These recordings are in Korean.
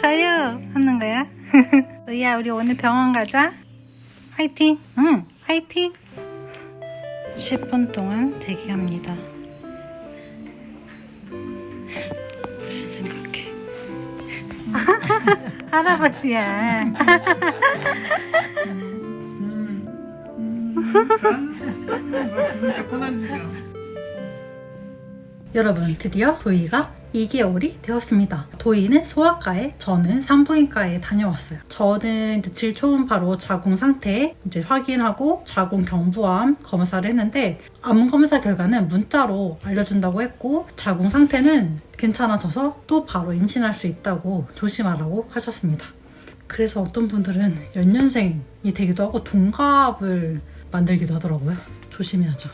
자유 하는 거야? 로이야 우리 오늘 병원 가자 화이팅 응 화이팅 10분 동안 대기합니다 무슨 생각해 할아버지야 여러분 드디어 도희가 2개월이 되었습니다. 도희는 소아과에 저는 산부인과에 다녀왔어요. 저는 이제 질 초음파로 자궁 상태 이제 확인하고 자궁 경부암 검사를 했는데 암 검사 결과는 문자로 알려준다고 했고 자궁 상태는 괜찮아져서 또 바로 임신할 수 있다고 조심하라고 하셨습니다. 그래서 어떤 분들은 연년생이 되기도 하고 동갑을 만들기도 하더라고요. 조심해야죠.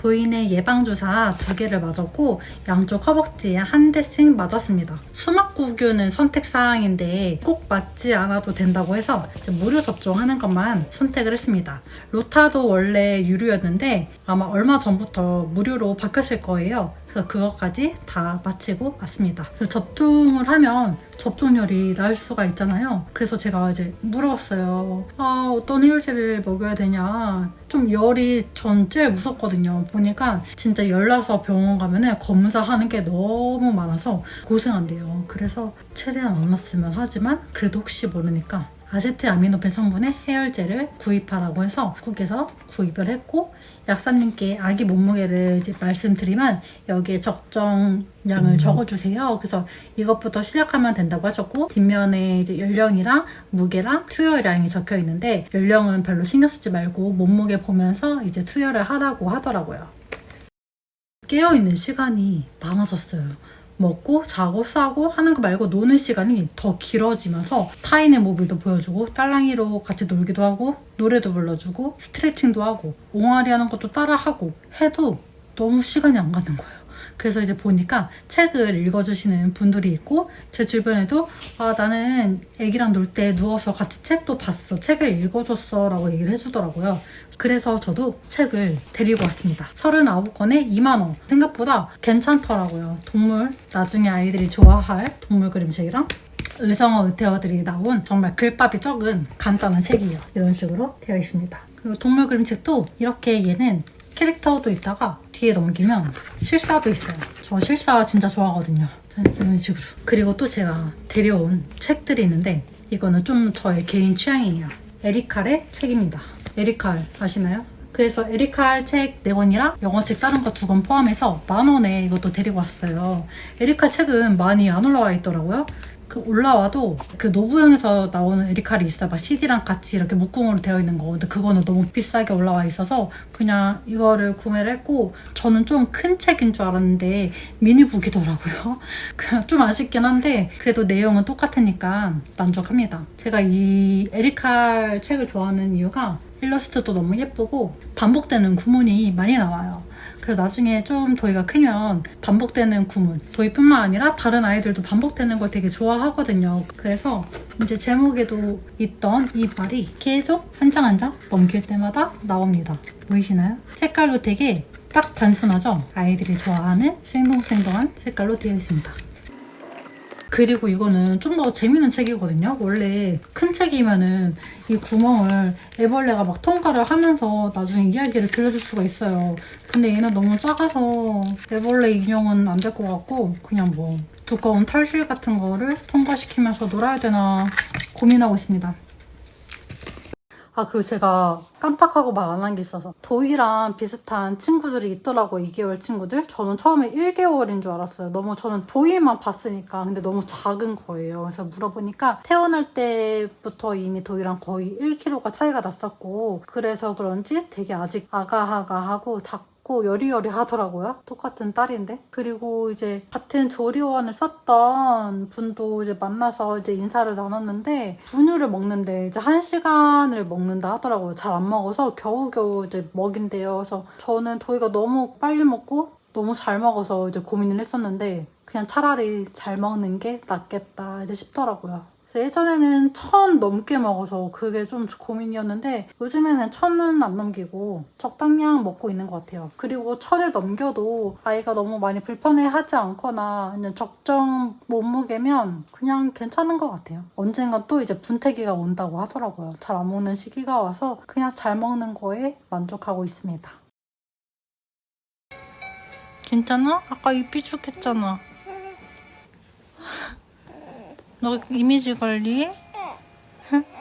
도인의 예방주사 두 개를 맞았고 양쪽 허벅지에 한 대씩 맞았습니다. 수막구균은 선택사항인데 꼭 맞지 않아도 된다고 해서 무료 접종하는 것만 선택을 했습니다. 로타도 원래 유료였는데 아마 얼마 전부터 무료로 바뀌었을 거예요. 그래서 그것까지 다 마치고 왔습니다. 접종을 하면 접종열이 날 수가 있잖아요. 그래서 제가 이제 물어봤어요. 아, 어떤 해열제를 먹여야 되냐. 좀 열이 전 제일 무섭거든요. 보니까 진짜 열 나서 병원 가면은 검사하는 게 너무 많아서 고생한대요. 그래서 최대한 안 났으면 하지만 그래도 혹시 모르니까 아세트아미노펜 성분의 해열제를 구입하라고 해서 국에서 구입을 했고 약사님께 아기 몸무게를 이제 말씀드리면 여기에 적정량을 적어주세요. 그래서 이것부터 시작하면 된다고 하셨고 뒷면에 이제 연령이랑 무게랑 투여량이 적혀 있는데 연령은 별로 신경 쓰지 말고 몸무게 보면서 이제 투여를 하라고 하더라고요. 깨어있는 시간이 많아졌어요. 먹고 자고 싸고 하는 거 말고 노는 시간이 더 길어지면서 타인의 모습도 보여주고 딸랑이로 같이 놀기도 하고 노래도 불러주고 스트레칭도 하고 옹알이 하는 것도 따라하고 해도 너무 시간이 안 가는 거예요. 그래서 이제 보니까 책을 읽어주시는 분들이 있고 제 주변에도 아 나는 애기랑 놀 때 누워서 같이 책도 봤어. 책을 읽어줬어 라고 얘기를 해주더라고요. 그래서 저도 책을 데리고 왔습니다. 39권에 2만원. 생각보다 괜찮더라고요. 동물 나중에 아이들이 좋아할 동물 그림책이랑 의성어 의태어들이 나온 정말 글밥이 적은 간단한 책이에요. 이런 식으로 되어 있습니다. 그리고 동물 그림책도 이렇게 얘는 캐릭터도 있다가 뒤에 넘기면 실사도 있어요. 저 실사 진짜 좋아하거든요. 자, 이런 식으로. 그리고 또 제가 데려온 책들이 있는데 이거는 좀 저의 개인 취향이에요. 에리칼의 책입니다. 에리칼 아시나요? 그래서 에리칼 책 4권이랑 영어책 다른 거 두 권 포함해서 만 원에 이것도 데리고 왔어요. 에리칼 책은 많이 안 올라와 있더라고요. 그 올라와도 그 노부영에서 나오는 있어요. 막 CD랑 같이 이렇게 묶음으로 되어 있는 거. 근데 그거는 너무 비싸게 올라와 있어서 그냥 이거를 구매를 했고 저는 좀 큰 책인 줄 알았는데 미니북이더라고요. 그냥 좀 아쉽긴 한데 그래도 내용은 똑같으니까 만족합니다. 제가 이 에리칼 책을 좋아하는 이유가 일러스트도 너무 예쁘고 반복되는 구문이 많이 나와요. 그래서 나중에 좀 도희가 크면 반복되는 구문, 도희뿐만 아니라 다른 아이들도 반복되는 걸 되게 좋아하거든요. 그래서 이제 제목에도 있던 이 말이 계속 한 장 한 장 넘길 때마다 나옵니다. 보이시나요? 색깔도 되게 딱 단순하죠? 아이들이 좋아하는 생동생동한 색깔로 되어 있습니다. 그리고 이거는 좀 더 재밌는 책이거든요. 원래 큰 책이면은 이 구멍을 애벌레가 막 통과를 하면서 나중에 이야기를 들려줄 수가 있어요. 근데 얘는 너무 작아서 애벌레 인형은 안 될 것 같고 그냥 뭐 두꺼운 털실 같은 거를 통과시키면서 놀아야 되나 고민하고 있습니다. 아, 그리고 제가 깜빡하고 말 안 한 게 있어서. 도희랑 비슷한 친구들이 있더라고 2개월 친구들. 저는 처음에 1개월인 줄 알았어요. 너무 저는 도희만 봤으니까 근데 너무 작은 거예요. 그래서 물어보니까 태어날 때부터 이미 도희랑 거의 1kg가 차이가 났었고 그래서 그런지 되게 아직 아가아가하고 작고 여리여리 하더라고요. 똑같은 딸인데. 그리고 이제 같은 조리원을 썼던 분도 이제 만나서 이제 인사를 나눴는데 분유를 먹는데 이제 한 시간을 먹는다 하더라고요. 잘 안 먹어서 겨우겨우 이제 먹인대요. 그래서 저는 도희가 너무 빨리 먹고 너무 잘 먹어서 이제 고민을 했었는데 그냥 차라리 잘 먹는 게 낫겠다 이제 싶더라고요. 예전에는 천 넘게 먹어서 그게 좀 고민이었는데 요즘에는 천은 안 넘기고 적당량 먹고 있는 것 같아요. 그리고 천을 넘겨도 아이가 너무 많이 불편해하지 않거나 그냥 적정 몸무게면 그냥 괜찮은 것 같아요. 언젠가 또 이제 분태기가 온다고 하더라고요. 잘 안 먹는 시기가 와서 그냥 잘 먹는 거에 만족하고 있습니다. 괜찮아? 아까 입 삐죽했잖아. 너 이미지 관리?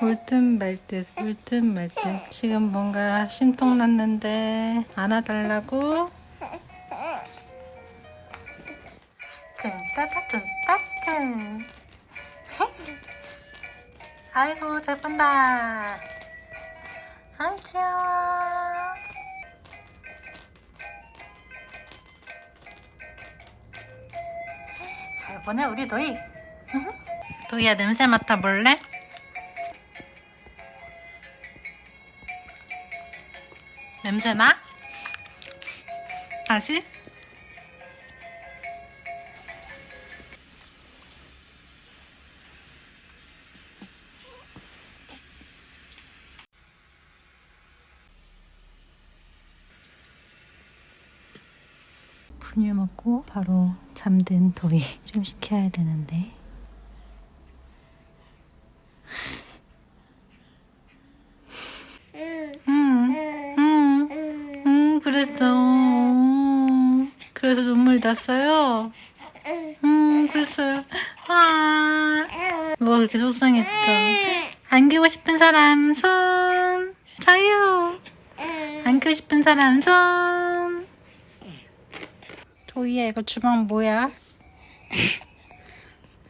울듯 말듯 울듯 말듯 지금 뭔가 심통 났는데 안아달라고? 뜬따따뜬따뜬 아이고 잘 본다. 아이 귀여워. 잘 보네 우리 도희 도희야 냄새 맡아볼래? 냄새 나? 다시? 분유 먹고 바로 잠든 도희 좀 시켜야 되는데 응, 응, 응, 그랬어. 났어요. 응, 그랬어요. 아, 뭐가 그렇게 속상했어. 안기고 싶은 사람 손. 자유. 안기고 싶은 사람 손. 도희야, 이거 주먹 뭐야?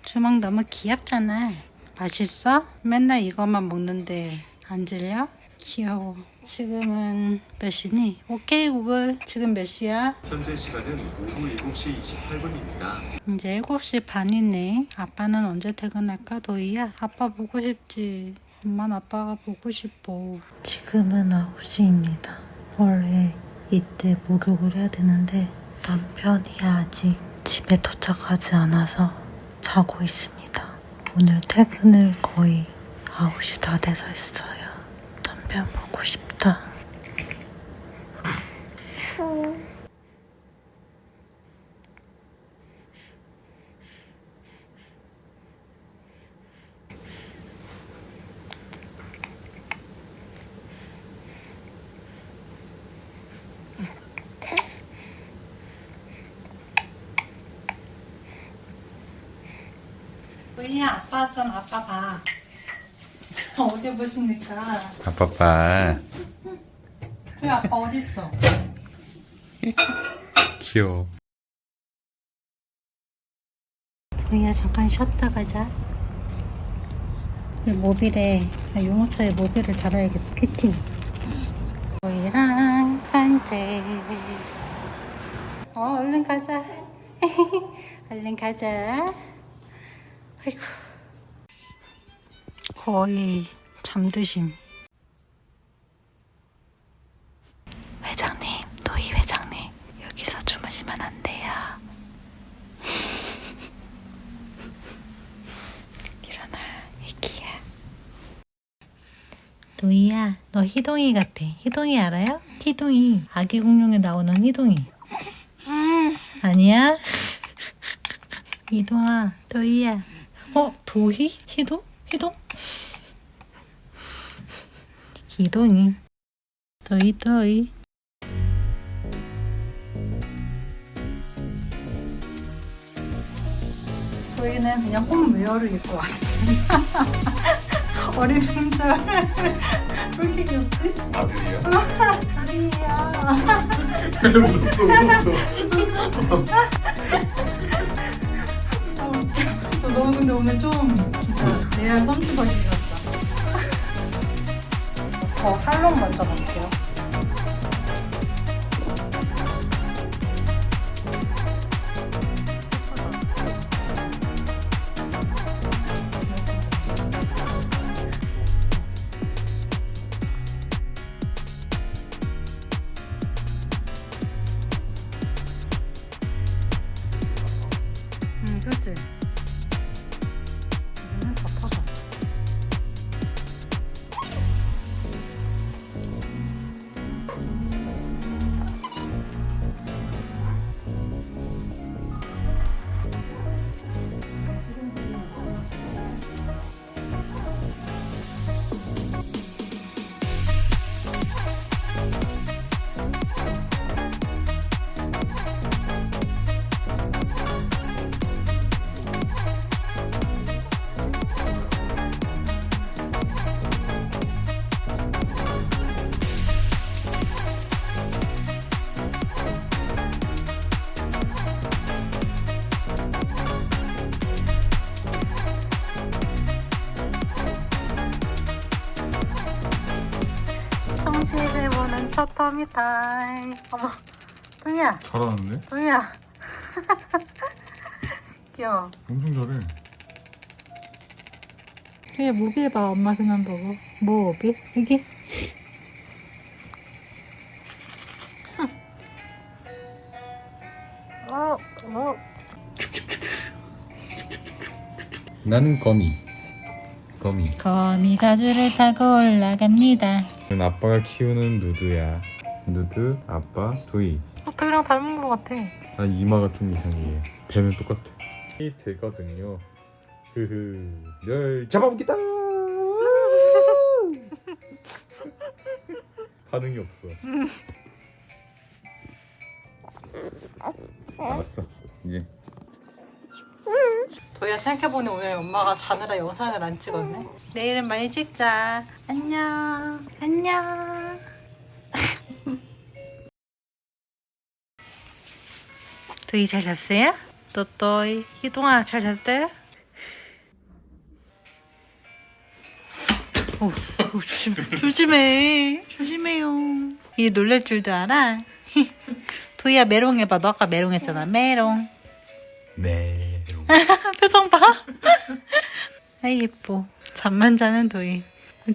주먹 너무 귀엽잖아. 맛있어? 맨날 이것만 먹는데 안 질려? 귀여워. 지금은 몇 시니? 오케이 구글. 지금 몇 시야? 현재 시간은 오후 7시 28분입니다. 이제 7시 반이네. 아빠는 언제 퇴근할까, 도희야? 아빠 보고 싶지. 엄마는 아빠가 보고 싶어. 지금은 9시입니다. 원래 이때 목욕을 해야 되는데 남편이 아직 집에 도착하지 않아서 자고 있습니다. 오늘 퇴근을 거의 9시 다 돼서 했어요. 남편 보고 싶다. 도희야, 아빠 왔잖아, 아빠 봐. 어디 보십니까? 아빠빠 왜 아빠 어딨어? 귀여워 도희야 잠깐 쉬었다 가자. 이 모빌에 아, 유모차에 모빌을 달아야겠다. 피팅. 도희랑 산책. 어 얼른 가자. 얼른 가자. 아이고. 거의 잠드심. 회장님, 도희 회장님, 여기서 주무시면 안 돼요. 일어나, 애기야. 도희야, 너 희동이 같아. 희동이 알아요? 희동이. 아기 공룡에 나오는 희동이. 아니야? 희동아, 도희야. 어, 도희? 희동? 희동? 도희, 도희. 저희는 그냥 홈웨어를 입고 왔습니다. 어린 분들 왜 이렇게 귀엽지? 아들이요? 아니야. 웃었어 웃었어. 너무 근데 오늘 좀 진짜 레알 썸치버시 더 살롱 먼저 볼게요. 응, 그치? 터미타임. 어머, 동이야, 잘하는데? 동이야. 귀여워. 엄청 잘해. 그게 모빌 봐, 엄마 그냥 보고. 뭐 모빌? 여기? 어, 어. 나는 거미. 거미. 거미 가주를 타고 올라갑니다. 는 아빠가 키우는 누드야. 누드, 아빠, 도이. 어, 도이랑 닮은 것 같아. 아 이마가 좀 이상해. 배는 똑같아. 이 되거든요. 흐흐. 널 잡아보겠다. 반응이 없어. 알았어. 이제 도희야 생각해보니 오늘 엄마가 자느라 영상을 안 찍었네. 내일은 많이 찍자. 안녕. 안녕. 도희 잘 잤어요? 또또이 희동아 잘 잤어요? 오, 오 조심, 조심해 조심해요 이 놀랄 줄도 알아? 도희야 메롱 해봐 너 아까 메롱 했잖아 메롱 메롱. 표정 봐. 아이 예뻐. 잠만 자는 도희.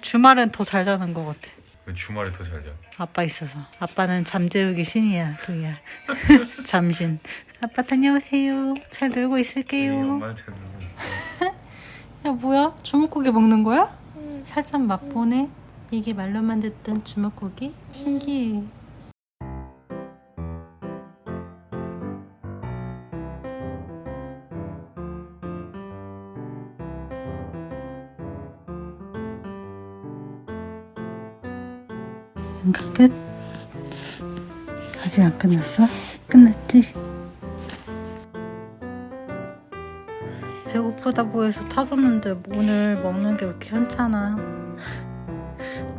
주말은 더 잘 자는 것 같아. 주말에 더 잘 자. 아빠 있어서. 아빠는 잠재우기 신이야, 도희야. 잠신. 아빠 다녀오세요. 잘 놀고 있을게요. 엄마 잘 놀고 있어. 야 뭐야? 주먹고기 먹는 거야? 살짝 맛보네. 이게 말로만 듣던 주먹고기? 신기해. 연가 끝? 아직 안 끝났어? 끝났지? 배고프다고 해서 타줬는데 오늘 먹는 게 왜 이렇게 현찮아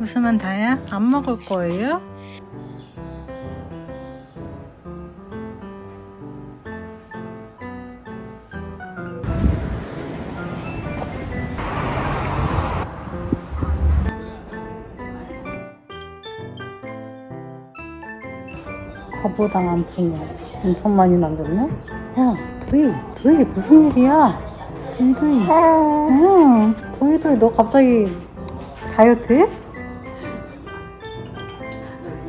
웃으면 다야? 안 먹을 거예요? 거부당한 분야 엄청 많이 남겼네? 야, 도희, 도희 무슨 일이야? 도희, 도희. 응, 도희, 도희, 너 갑자기 다이어트 해?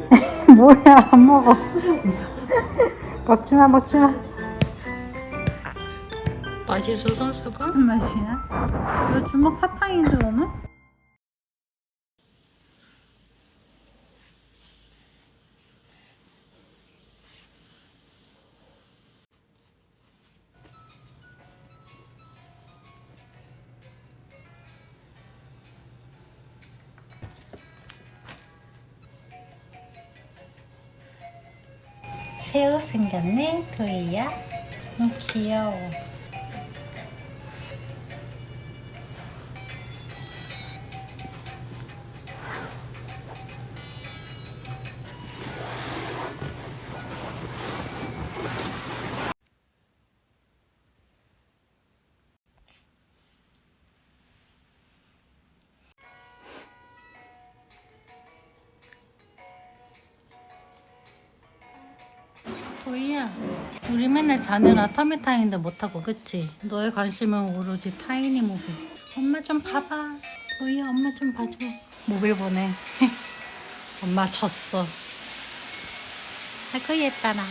뭐야, 안 먹어. 먹지 마, 먹지 마. 맛있어, 선수가? 무슨 맛이야? 너 주먹 사탕인데, 너는? 새우 생겼네, 도희야. 응, 귀여워. 도희야, 우리 맨날 자느라 터미타임도 못하고, 그치? 너의 관심은 오로지 타이니 모빌. 엄마 좀 봐봐. 도희야, 엄마 좀 봐줘. 모빌 보내. 엄마 졌어. 아이고, 예뻐라.